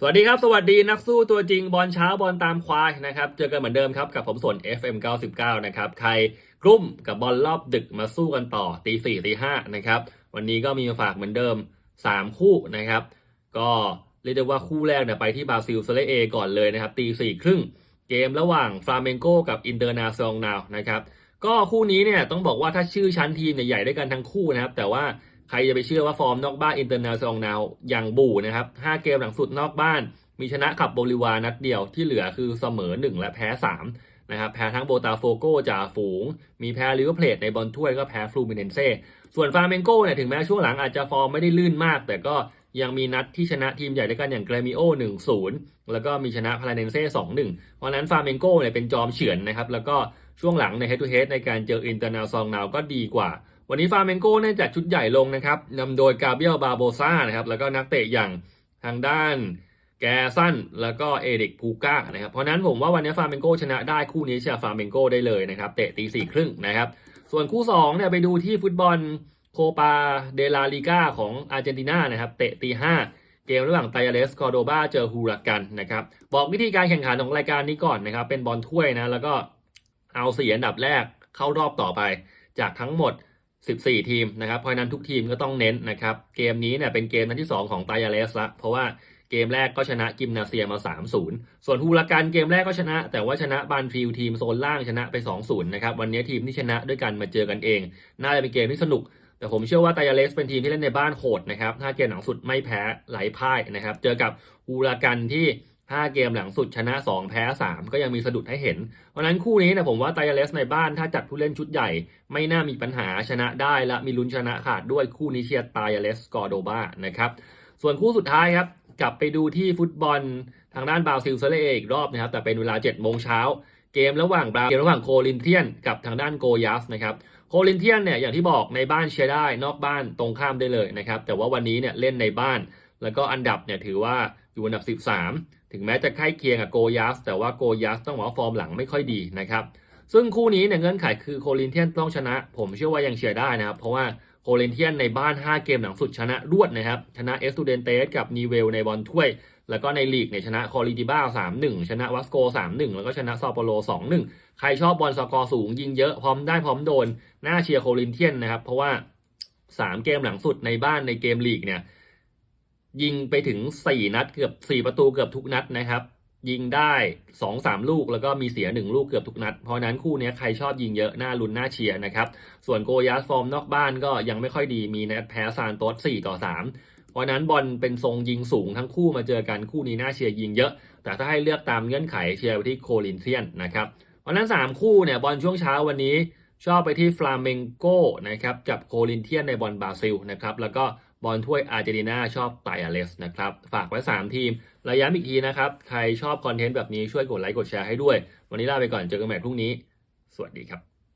สวัสดีครับ สวัสดีนักสู้ตัวจริงบอลเช้าบอลตามควายนะครับเจอกันเหมือนเดิมครับ กับผมสน FM 99 นะครับใครกลุ่มกับบอลรอบดึกมาสู้กันต่อตีสี่ตีห้านะครับวันนี้ก็มีมาฝากเหมือนเดิม 3 คู่นะครับ ก็เรียกได้ว่าคู่แรกเนี่ยไปที่บราซิลเซเลเอก่อนเลยนะครับตีสี่ครึ่งเกมระหว่างฟลาเมงโกกับอินเตอร์นาซองนาวนะครับก็คู่นี้เนี่ยต้องบอกว่าถ้าชื่อชั้นทีมใหญ่ๆด้วยกันทั้งคู่นะครับแต่ว่า ใครจะไปเชื่อว่าฟอร์มนอกบ้านอินเตอร์นาซองนาวอย่างบู่นะครับห้าเกมหลังสุดนอกบ้าน มีชนะขับโบลิวานัดเดียวที่เหลือคือเสมอ 1 และแพ้3นะครับแพ้ทั้งโบตาโฟโกจ่าฝูง มีแพ้ลิเวอร์เพลทในบอลถ้วยก็แพ้ฟลูมิเนนเซ่ส่วนฟาเมนโกเนี่ยถึงแม้ช่วงหลังอาจจะฟอร์มไม่ได้ลื่นมาก แต่ก็ยังมีนัดที่ชนะทีมใหญ่ด้วยกันอย่างเกรมิโอ1-0 แล้วก็มีชนะพาราเนนเซ่2-1 เพราะนั้นฟาเมนโกเนี่ยเป็นจอมเฉือนนะครับแล้วก็ช่วงหลังใน head to head ในการเจออินเตอร์นาซองนาวก็ดีกว่า วันนี้ฟาเมนโกเนี่ยจัดชุดใหญ่ลงนะครับนำโดยกาเบียลบาโบซ่านะครับแล้วก็นักเตะอย่างทางด้านแกสั้นแล้วก็เอริกพูก้านะครับ เพราะนั้นผมว่าวันนี้ฟาร์เมนโกชนะได้คู่นี้เชียร์ฟาร์เมนโกได้เลยนะครับเตะตีสี่ครึ่งนะครับ ส่วนคู่2เนี่ยไปดูที่ฟุตบอลโคปาเดลาลิก้าของอาร์เจนตินานะครับเตะตีห้าเกมระหว่างไตเลสคอร์โดบาเจอฮูรากันนะครับ บอกวิธีการแข่งขันของรายการนี้ก่อนนะครับ เป็นบอลถ้วยนะ แล้วก็เอาสี่อันดับแรกเข้ารอบต่อไปจากทั้งหมด 14 ทีมนะครับเพราะนั้นทุกทีมก็ต้องเน้นนะครับ เกมนี้เนี่ยเป็นเกมนัดที่ 2 ของไตาเลสละ เพราะว่าเกมแรกก็ชนะกิมนาเซียมา 3-0 ส่วนฮูลากันเกมแรกก็ชนะ แต่ว่าชนะบานฟิลทีมโซนล่างชนะไป 2-0 นะครับ วันนี้ทีมที่ชนะด้วยกันมาเจอกันเอง น่าจะเป็นเกมที่สนุก แต่ผมเชื่อว่าไตยาเลสเป็นทีมที่เล่นในบ้านโหดนะครับ5เกมหลังสุดไม่แพ้ไหลพ่ายนะครับ เจอกับฮูลากันที่ 5 เกมหลังสุดชนะ 2 แพ้ 3 ก็ยังมีสะดุดให้เห็น เพราะนั้นคู่นี้นี่ยผมว่าไตยาเลสในบ้านถ้าจัดผู้เล่นชุดใหญ่ ไม่น่ามีปัญหาชนะได้และมีลุ้นชนะขาดด้วยคู่นี้เชียร์ไตยาเลสกอร์โดบานะครับส่วนคู่สุดท้ายครับกลับไปดูที่ฟุตบอลทางด้านบราซิลเซเลเออีกรอบนะครับแต่เป็นเวลา7โมงเช้าเกมระหว่างบราเกมระหว่างโคลินเทียนกับทางด้านโกยัสนะครับโคลินเทียนเนี่ยอย่างที่บอกในบ้านเชียร์ได้นอกบ้านตรงข้ามได้เลยนะครับแต่ว่าวันนี้เนี่ยเล่นในบ้าน แล้วก็อันดับเนี่ยถือว่าอยู่อันดับ 13 ถึงแม้จะใกล้เคียงกับโกยัสแต่ว่าโกยัสต้องบอกว่าฟอร์มหลังไม่ค่อยดีนะครับ ซึ่งคู่นี้เนี่ยเงื่อนไขคือโคลินเทียนต้องชนะ ผมเชื่อว่ายังเชียร์ได้นะครับ เพราะว่าโคลินเทียนในบ้าน 5 เกมหลังสุดชนะรวดนะครับ ชนะเอสตูเดนเตสกับนีเวลในบอลถ้วย แล้วก็ในลีกเนี่ยชนะคอริติบ้า3-1 ชนะวัสโก 3-1 แล้วก็ชนะซอโปโล 2-1 ใครชอบบอลสกอร์สูงยิงเยอะพร้อมได้พร้อมโดนน่าเชียร์โคลินเทียนนะครับเพราะว่า 3 เกมหลังสุดในบ้านในเกมลีกเนี่ย ยิงไปถึง 4 นัดเกือบ 4 ประตูเกือบทุกนัดนะครับ ยิงได้ 2-3 ลูกแล้วก็มีเสีย 1 ลูกเกือบทุกนัด เพราะนั้นคู่นี้ใครชอบยิงเยอะน่าลุ้นน่าเชียร์นะครับ ส่วนโกยัสฟอร์มนอกบ้านก็ยังไม่ค่อยดีมีนัดแพ้ซานโตส4ต่อ 3 เพราะนั้นบอลเป็นทรงยิงสูงทั้งคู่มาเจอกันคู่นี้น่าเชียร์ยิงเยอะ แต่ถ้าให้เลือกตามเงื่อนไขเชียร์ไปที่โคลินเทียนนะครับเพราะฉะนั้น 3 คู่เนี่ยบอลช่วงเช้าวันนี้ชอบไปที่ฟลาเมงโกนะครับกับโคลินเทียนในบอลบราซิลนะครับแล้วก็ บอลถ้วยอาร์เจนตินาชอบไตอาเลสนะครับ ฝากไว้ 3 ทีมระยะอีกทีนะครับ ใครชอบคอนเทนต์แบบนี้ช่วยกดไลค์กดแชร์ให้ด้วย วันนี้ลาไปก่อนเจอกันใหม่พรุ่งนี้ สวัสดีครับ